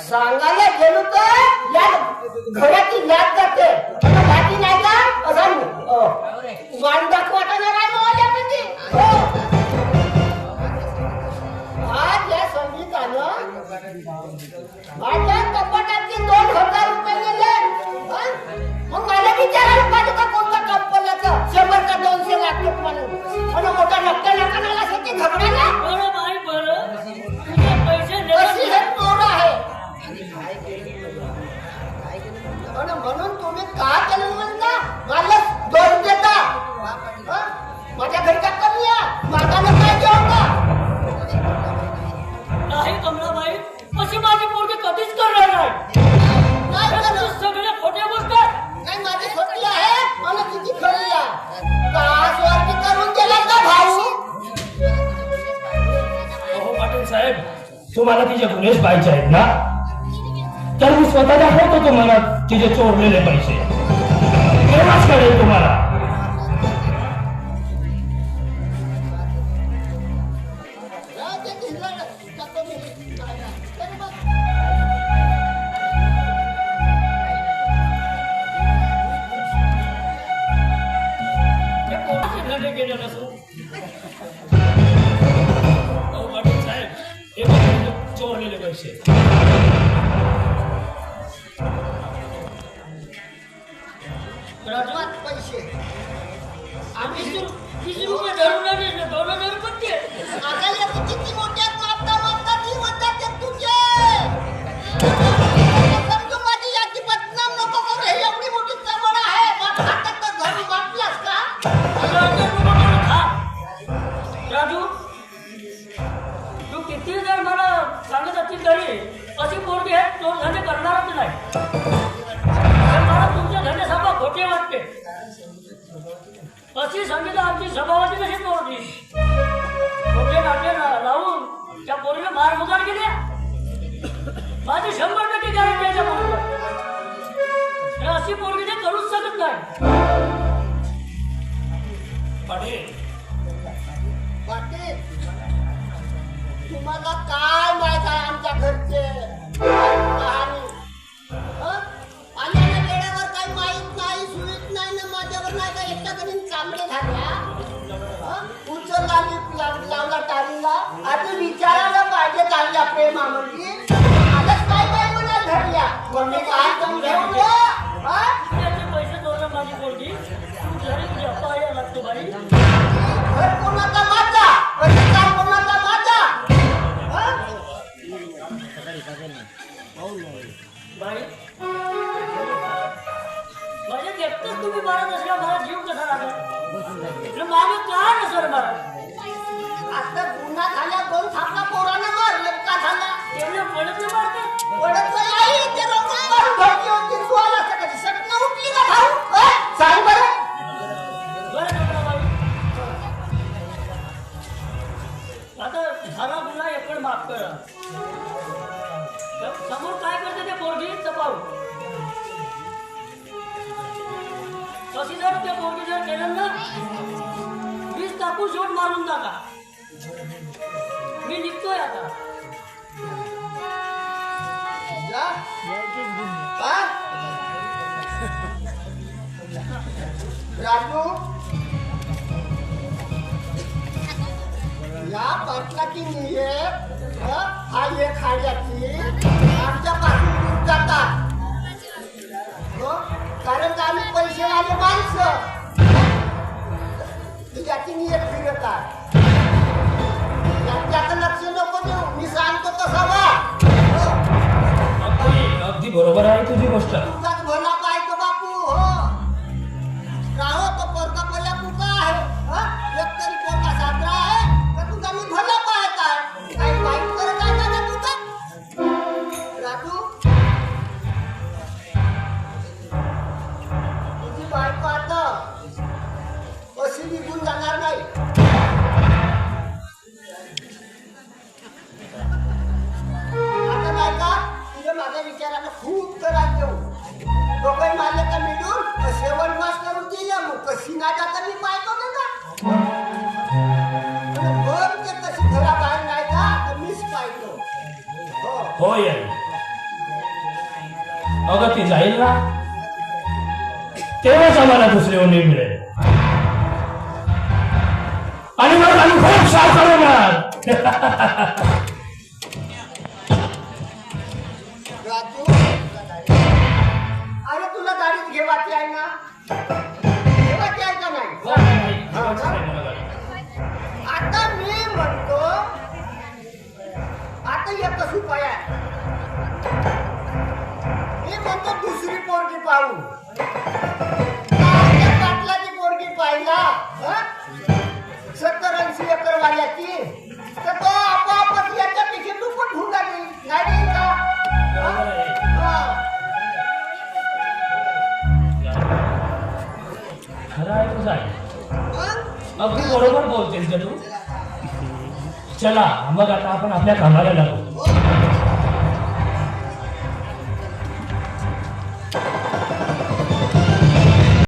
म्हणतोय यात घराची याद जाते. नाही का? असा वाण दाखवाटा आहे म्हणजे? काय हो. आज या संगीतानं माझ्या दोन हजार रुपये गेले मग मला विचारायला पाहिजे का शंभर का दोनशे लागतात म्हणून मोठा नक्का नका शेती नाही कमलाबाई अशी माझी पोरगी कधीच करणार नाही. नाही केलं. तुझी सगळे खोटे बोलतात नाही माझी खोटी आहे. मला तिची खरी आहे? तास वरती करून गेला का भाऊ? अहो पाटील साहेब तुम्हाला तिचे गुन्हेच पाहिजे आहेत ना? तर मी स्वतः दाखवतो तुम्हाला तिचे चोरलेले पैसे. चोरलेले पैसे पैसे. आम्ही वीस रुपये धरून दोन हजार रुपये आता याची किती मोठ्या मागता मागता ती म्हणतात ते तुझे. समजू माझी याची बदनाम नको करू. हे एवढी मोठी आहे. मग हातात तर घरी वाटलास का? राजू तू किती जर मला तरी अशी पोरगी आहे तो धंदे करणारच नाही. मला तुमचे धंदे सभा खोटे वाटते. अशी सांगितलं आमची सभावाची कशी पोरगी? खोटे नाटे लावून त्या पोरीने मार मुजार केल्या माझी शंभर टक्के गॅरंटी आहे त्या पोरीला अशी पोरगी ते करूच शकत नाही. पाटील पाटील. तुम्हाला काय माहीत आहे आमच्या घरचे? आल्याने वेळेवर काही माहीत नाही नाही ना माझ्यावर नाही का एकटा कधी चांगले झाल्या? उचलला लाव- लावला टाळीला आता विचारायला पाहिजे चांगल्या प्रेमामध्ये. आताच काय काय म्हणा धरल्या म्हणजे काय समजावून त्याचे पैसे चोरले माझी पोरगी. घरी लागतो बाई. देखतच तुम्ही मारत असल्या मला जीव कसा लागला? मागे का नसर मारा आता गुन्हा झाल्या दोन थापला पोरानं मार का झाला? एवढ्या पडत मारतात पडत नाही ते लोक मारून भरती होती तू आला का कधी? सटना उठली का भाऊ? सांग बरं. बरं कपडा बाई आता झाला गुन्हा एकड माफ करा. तर समोर काय करते ते पोरगी? तपाऊ त्या पोरगी जर केलं ना वीस टाकून शोध मारून टाका. मी निघतोय आता. राजू. या पाटलाची नियत हं? हा एक खाड्याची आमच्यापासून जातात हो? कारण आम्ही पैसेवाले माणसं याची नियत फिरतात त्यांच्याकडे लक्ष नको देऊ मी सांगतो तसा वा अगदी बरोबर आहे तुझी गोष्ट अगं ती जाईल ना तेव्हाच आम्हाला दुसरी ओळी मिळेल. आणि मग आम्ही खूप साखर होणार अरे तुला गाडीत घेवायची आहे ना? त्या पाटलाची पोरगी पाहिला सत्तर ऐंशी एकर वाल्याची तर तो आपोआपच याच्या जाईल नाही हा? हा. खरं आहे तुझं? अगदी बरोबर बोलतेस का तू चला मग आता आपण आपल्या कामाला लागू.